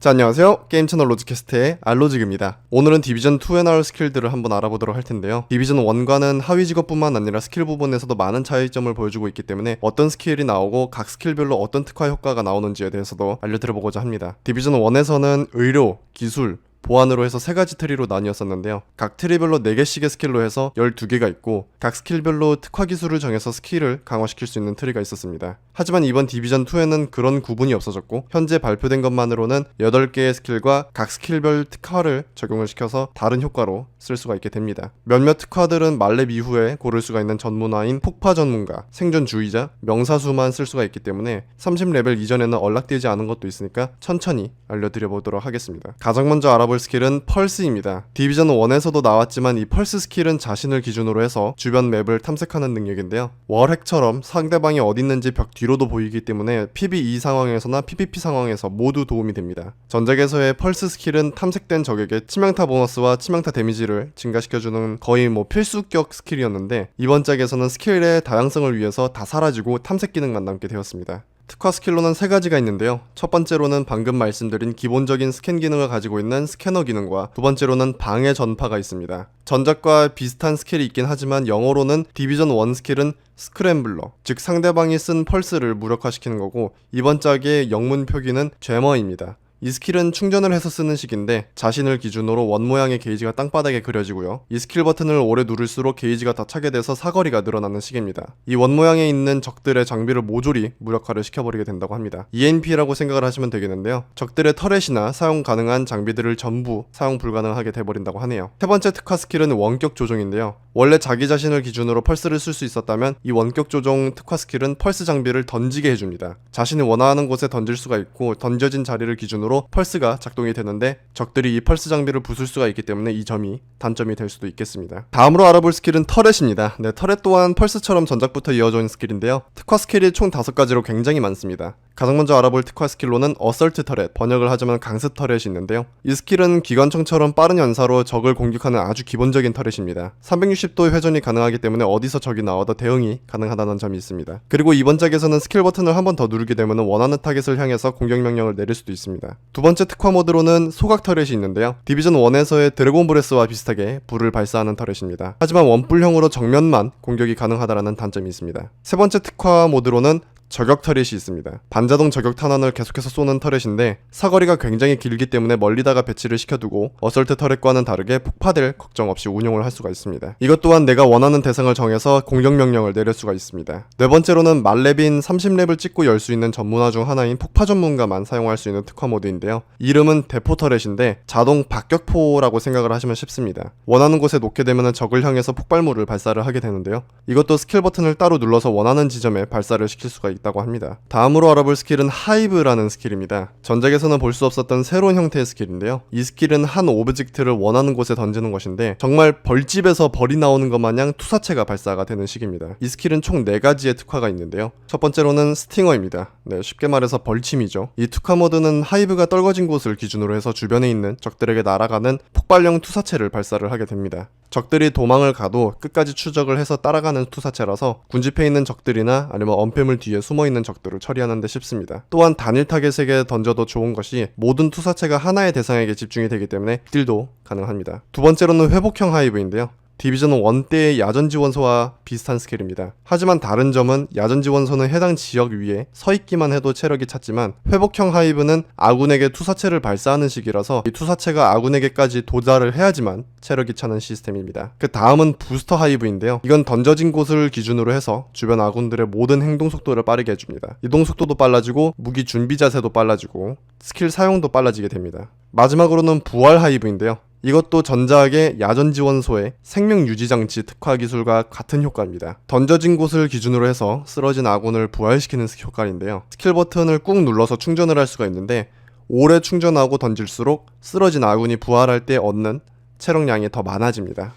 자 안녕하세요. 게임 채널 로즈캐스트의 알로직입니다. 오늘은 디비전2에 나올 스킬들을 한번 알아보도록 할 텐데요. 디비전 1과는 하위 직업뿐만 아니라 스킬 부분에서도 많은 차이점을 보여주고 있기 때문에 어떤 스킬이 나오고 각 스킬별로 어떤 특화 효과가 나오는지에 대해서도 알려드려보고자 합니다. 디비전 1에서는 의료, 기술, 보안으로 해서 세 가지 트리로 나뉘었었는데요. 각 트리별로 4개씩의 스킬로 해서 12개가 있고 각 스킬별로 특화 기술을 정해서 스킬을 강화시킬 수 있는 트리가 있었습니다. 하지만 이번 디비전 2에는 그런 구분이 없어졌고 현재 발표된 것만으로는 8개의 스킬과 각 스킬별 특화를 적용을 시켜서 다른 효과로 쓸 수가 있게 됩니다. 몇몇 특화들은 말렙 이후에 고를 수가 있는 전문화인 폭파 전문가, 생존주의자, 명사수만 쓸 수가 있기 때문에 30레벨 이전에는 언락되지 않은 것도 있으니까 천천히 알려드려 보도록 하겠습니다. 가장 먼저 알아볼 스킬은 펄스입니다. 디비전 1에서도 나왔지만 이 펄스 스킬은 자신을 기준으로 해서 주변 맵을 탐색하는 능력인데요. 월핵처럼 상대방이 어디 있는지 벽 뒤로도 보이기 때문에 PVE 상황에서나 PVP 상황에서 모두 도움이 됩니다. 전작에서의 펄스 스킬은 탐색된 적에게 치명타 보너스와 치명타 데미지를 증가시켜주는 거의 뭐 필수격 스킬이었는데 이번 작에서는 스킬의 다양성을 위해서 다 사라지고 탐색 기능만 남게 되었습니다. 특화 스킬로는 세 가지가 있는데요. 첫 번째로는 방금 말씀드린 기본적인 스캔 기능을 가지고 있는 스캐너 기능과 두 번째로는 방해 전파가 있습니다. 전작과 비슷한 스킬이 있긴 하지만 영어로는 디비전 1 스킬은 스크램블러, 즉 상대방이 쓴 펄스를 무력화시키는 거고 이번 짝의 영문 표기는 죄머입니다. 이 스킬은 충전을 해서 쓰는 식인데 자신을 기준으로 원 모양의 게이지가 땅바닥에 그려지고요. 이 스킬 버튼을 오래 누를수록 게이지가 더 차게 돼서 사거리가 늘어나는 식입니다. 이 원 모양에 있는 적들의 장비를 모조리 무력화를 시켜버리게 된다고 합니다. ENP라고 생각을 하시면 되겠는데요. 적들의 터렛이나 사용 가능한 장비들을 전부 사용 불가능하게 돼버린다고 하네요. 세 번째 특화 스킬은 원격 조종인데요. 원래 자기 자신을 기준으로 펄스를 쓸 수 있었다면 이 원격 조종 특화 스킬은 펄스 장비를 던지게 해줍니다. 자신이 원하는 곳에 던질 수가 있고 던져진 자리를 기준으로 기준으로 펄스가 작동이 되는데 적들이 이 펄스 장비를 부술 수가 있기 때문에 이 점이 단점이 될 수도 있겠습니다. 다음으로 알아볼 스킬은 터렛입니다. 네, 터렛 또한 펄스처럼 전작부터 이어져 있는 스킬인데요. 특화 스킬이 총 5가지로 굉장히 많습니다. 가장 먼저 알아볼 특화 스킬로는 어설트 터렛, 번역을 하자면 강습 터렛이 있는데요. 이 스킬은 기관총처럼 빠른 연사로 적을 공격하는 아주 기본적인 터렛입니다. 360도 회전이 가능하기 때문에 어디서 적이 나와도 대응이 가능하다는 점이 있습니다. 그리고 이번 작에서는 스킬 버튼을 한 번 더 누르게 되면 원하는 타겟을 향해서 공격 명령을 내릴 수도 있습니다. 두 번째 특화 모드로는 소각 터렛이 있는데요. 디비전 1에서의 드래곤 브레스와 비슷하게 불을 발사하는 터렛입니다. 하지만 원뿔형으로 정면만 공격이 가능하다라는 단점이 있습니다. 세 번째 특화 모드로는 저격 터렛이 있습니다. 반자동 저격 탄환을 계속해서 쏘는 터렛인데 사거리가 굉장히 길기 때문에 멀리다가 배치를 시켜두고 어설트 터렛과는 다르게 폭파될 걱정 없이 운용을 할 수가 있습니다. 이것 또한 내가 원하는 대상을 정해서 공격 명령을 내릴 수가 있습니다. 네 번째로는 말렙인 30렙을 찍고 열 수 있는 전문화 중 하나인 폭파 전문가만 사용할 수 있는 특화 모드인데요. 이름은 대포 터렛인데 자동 박격포라고 생각을 하시면 쉽습니다. 원하는 곳에 놓게 되면 적을 향해서 폭발물을 발사를 하게 되는데요. 이것도 스킬 버튼을 따로 눌러서 원하는 지점에 발사를 시킬 수가 있다 고 합니다. 다음으로 알아볼 스킬은 하이브라는 스킬입니다. 전작에서는 볼 수 없었던 새로운 형태의 스킬인데요. 이 스킬은 한 오브젝트를 원하는 곳에 던지는 것인데 정말 벌집에서 벌이 나오는 것 마냥 투사체가 발사가 되는 식입니다. 이 스킬은 총 4가지의 특화가 있는데요. 첫 번째로는 스팅어입니다. 네, 쉽게 말해서 벌침이죠. 이 특화 모드는 하이브가 떨궈진 곳을 기준으로 해서 주변에 있는 적들에게 날아가는 폭발형 투사체를 발사를 하게 됩니다. 적들이 도망을 가도 끝까지 추적을 해서 따라가는 투사체라서 군집해 있는 적들이나 아니면 언패물 뒤에 숨어 있는 적들을 처리하는 데 쉽습니다. 또한 단일 타겟에게 던져도 좋은 것이 모든 투사체가 하나의 대상에게 집중이 되기 때문에 딜도 가능합니다. 두 번째로는 회복형 하이브인데요. 디비전 1 때의 야전 지 원소와 비슷한 스킬입니다. 하지만 다른 점은 야전 지 원소는 해당 지역 위에 서 있기만 해도 체력이 찼지만 회복형 하이브는 아군에게 투사체를 발사하는 식이라서 이 투사체가 아군에게까지 도달을 해야지만 체력이 차는 시스템입니다. 그 다음은 부스터 하이브인데요. 이건 던져진 곳을 기준으로 해서 주변 아군들의 모든 행동 속도를 빠르게 해줍니다. 이동 속도도 빨라지고 무기 준비 자세도 빨라지고 스킬 사용도 빨라지게 됩니다. 마지막으로는 부활 하이브인데요. 이것도 전작의 야전 지원소의 생명 유지 장치 특화 기술과 같은 효과입니다. 던져진 곳을 기준으로 해서 쓰러진 아군을 부활시키는 효과인데요. 스킬 버튼을 꾹 눌러서 충전을 할 수가 있는데 오래 충전하고 던질수록 쓰러진 아군이 부활할 때 얻는 체력량이 더 많아집니다.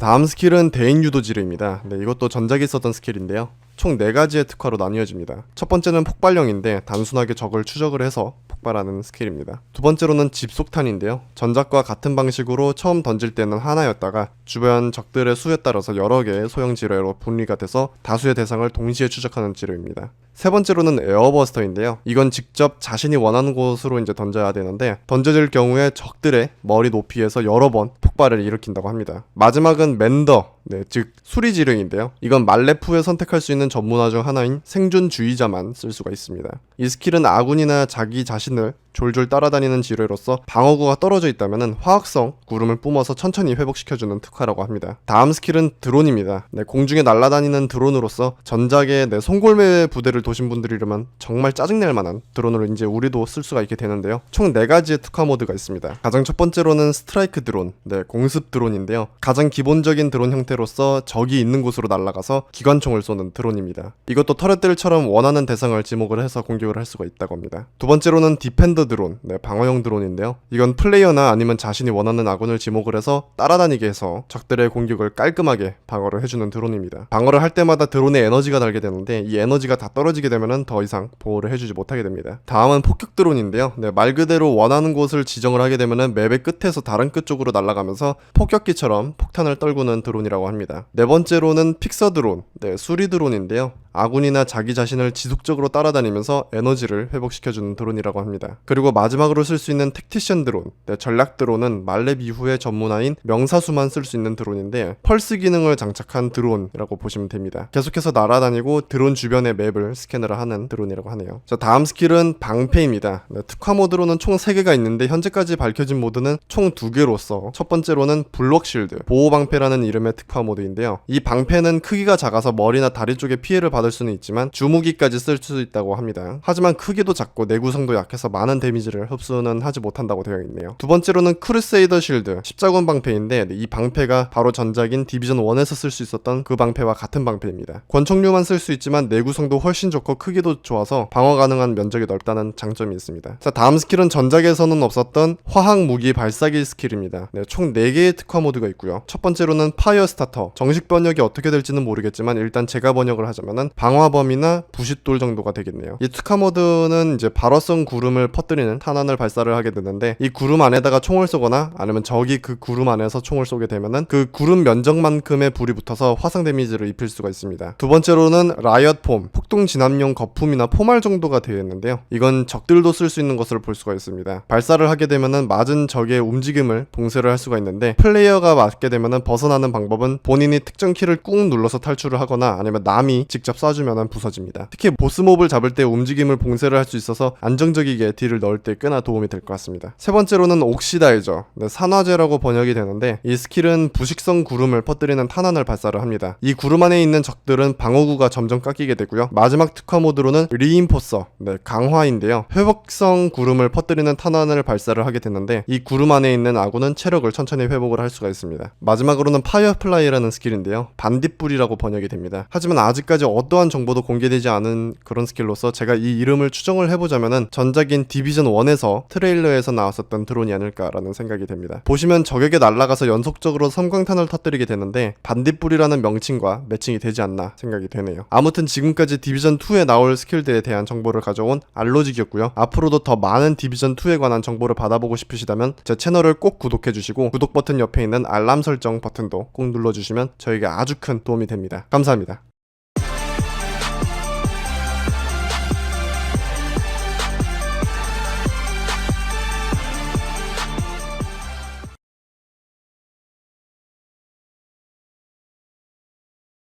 다음 스킬은 대인 유도지르입니다. 네, 이것도 전작에 있었던 스킬인데요. 총 4가지의 특화로 나뉘어집니다. 첫 번째는 폭발령인데 단순하게 적을 추적을 해서 폭발하는 스킬입니다. 두 번째로는 집속탄인데요. 전작과 같은 방식으로 처음 던질 때는 하나였다가 주변 적들의 수에 따라서 여러 개의 소형 지뢰로 분리가 돼서 다수의 대상을 동시에 추적하는 지뢰입니다. 세 번째로는 에어버스터인데요. 이건 직접 자신이 원하는 곳으로 이제 던져야 되는데 던져질 경우에 적들의 머리 높이에서 여러 번 폭발을 일으킨다고 합니다. 마지막은 맨더, 네, 즉 수리지령인데요. 이건 말레프에 선택할 수 있는 전문화 중 하나인 생존주의자만 쓸 수가 있습니다. 이 스킬은 아군이나 자기 자신을 졸졸 따라다니는 지뢰로서 방어구가 떨어져 있다면 화학성 구름을 뿜어서 천천히 회복시켜주는 특화라고 합니다. 다음 스킬은 드론입니다. 네, 공중에 날아다니는 드론으로서 전작의 네, 송골매 부대를 도신 분들이라면 정말 짜증낼 만한 드론으로 이제 우리도 쓸 수가 있게 되는데요. 총 4가지의 특화 모드가 있습니다. 가장 첫 번째로는 스트라이크 드론, 네, 공습 드론인데요. 가장 기본적인 드론 형태로서 적이 있는 곳으로 날아가서 기관총을 쏘는 드론입니다. 이것도 터렛들처럼 원하는 대상을 지목을 해서 공격을 할 수가 있다고 합니다. 두 번째로는 디펜 더 드론, 네, 방어형 드론인데요. 이건 플레이어나 아니면 자신이 원하는 아군을 지목을 해서 따라다니게 해서 적들의 공격을 깔끔하게 방어를 해주는 드론입니다. 방어를 할 때마다 드론에 에너지가 달게 되는데 이 에너지가 다 떨어지게 되면은 더 이상 보호를 해주지 못하게 됩니다. 다음은 폭격 드론인데요. 네, 말 그대로 원하는 곳을 지정을 하게 되면은 맵의 끝에서 다른 끝 쪽으로 날아가면서 폭격기처럼 폭탄을 떨구는 드론이라고 합니다. 네 번째로는 픽서 드론, 네, 수리 드론인데요. 아군이나 자기 자신을 지속적으로 따라다니면서 에너지를 회복시켜주는 드론이라고 합니다. 그리고 마지막으로 쓸 수 있는 택티션 드론, 네, 전략 드론은 말렙 이후의 전문화인 명사수만 쓸 수 있는 드론인데 펄스 기능을 장착한 드론이라고 보시면 됩니다. 계속해서 날아다니고 드론 주변의 맵을 스캐너를 하는 드론이라고 하네요. 자 다음 스킬은 방패입니다. 네, 특화 모드로는 총 3개가 있는데 현재까지 밝혀진 모드는 총 2개로서 첫 번째로는 블록 실드, 보호 방패라는 이름의 특화 모드인데요. 이 방패는 크기가 작아서 머리나 다리 쪽에 피해를 받을 수는 있지만 주무기까지 쓸 수 있다고 합니다. 하지만 크기도 작고 내구성도 약해서 많은 데미지를 흡수는 하지 못한다고 되어 있네요. 두 번째로는 크루세이더 실드, 십자군 방패인데 이 방패가 바로 전작인 디비전 1에서 쓸 수 있었던 그 방패와 같은 방패입니다. 권총류만 쓸 수 있지만 내구성도 훨씬 좋고 크기도 좋아서 방어 가능한 면적이 넓다는 장점이 있습니다. 자, 다음 스킬은 전작에서는 없었던 화학 무기 발사기 스킬입니다. 네, 총 4개의 특화 모드가 있고요. 첫 번째로는 파이어 스타터. 정식 번역이 어떻게 될지는 모르겠지만 일단 제가 번역을 하자면은 방화범이나 부싯돌 정도가 되겠네요. 이 특화 모드는 이제 발화성 구름을 퍼뜨리는 탄환을 발사를 하게 되는데 이 구름 안에다가 총을 쏘거나 아니면 적이 그 구름 안에서 총을 쏘게 되면은 그 구름 면적만큼의 불이 붙어서 화상 데미지를 입힐 수가 있습니다. 두 번째로는 라이엇 폼, 폭동 진압용 거품이나 포말 정도가 되어 있는데요. 이건 적들도 쓸 수 있는 것으로 볼 수가 있습니다. 발사를 하게 되면은 맞은 적의 움직임을 봉쇄를 할 수가 있는데 플레이어가 맞게 되면은 벗어나는 방법은 본인이 특정 키를 꾹 눌러서 탈출을 하거나 아니면 남이 직접 쏴주면은 부서집니다. 특히 보스몹을 잡을 때 움직임을 봉쇄를 할 수 있어서 안정적이게 딜을 넣을 때 꽤나 도움이 될 것 같습니다. 세 번째로는 옥시다이저, 네, 산화제라고 번역이 되는데 이 스킬은 부식성 구름을 퍼뜨리는 탄환을 발사를 합니다. 이 구름 안에 있는 적들은 방어구가 점점 깎이게 되고요. 마지막 특화 모드로는 리인포서, 네, 강화인데요. 회복성 구름을 퍼뜨리는 탄환을 발사를 하게 되는데 이 구름 안에 있는 아군은 체력을 천천히 회복을 할 수가 있습니다. 마지막으로는 파이어플라이라는 스킬인데요. 반딧불이라고 번역이 됩니다. 하지만 아직까지 어 떠한 정보도 공개되지 않은 그런 스킬로서 제가 이 이름을 추정을 해보자면은 전작인 디비전 1에서 트레일러에서 나왔었던 드론이 아닐까라는 생각이 됩니다. 보시면 적에게 날아가서 연속적으로 섬광탄을 터뜨리게 되는데 반딧불이라는 명칭과 매칭이 되지 않나 생각이 되네요. 아무튼 지금까지 디비전 2에 나올 스킬들에 대한 정보를 가져온 알로직이었고요. 앞으로도 더 많은 디비전 2에 관한 정보를 받아보고 싶으시다면 제 채널을 꼭 구독해주시고 구독 버튼 옆에 있는 알람 설정 버튼도 꼭 눌러주시면 저에게 아주 큰 도움이 됩니다. 감사합니다.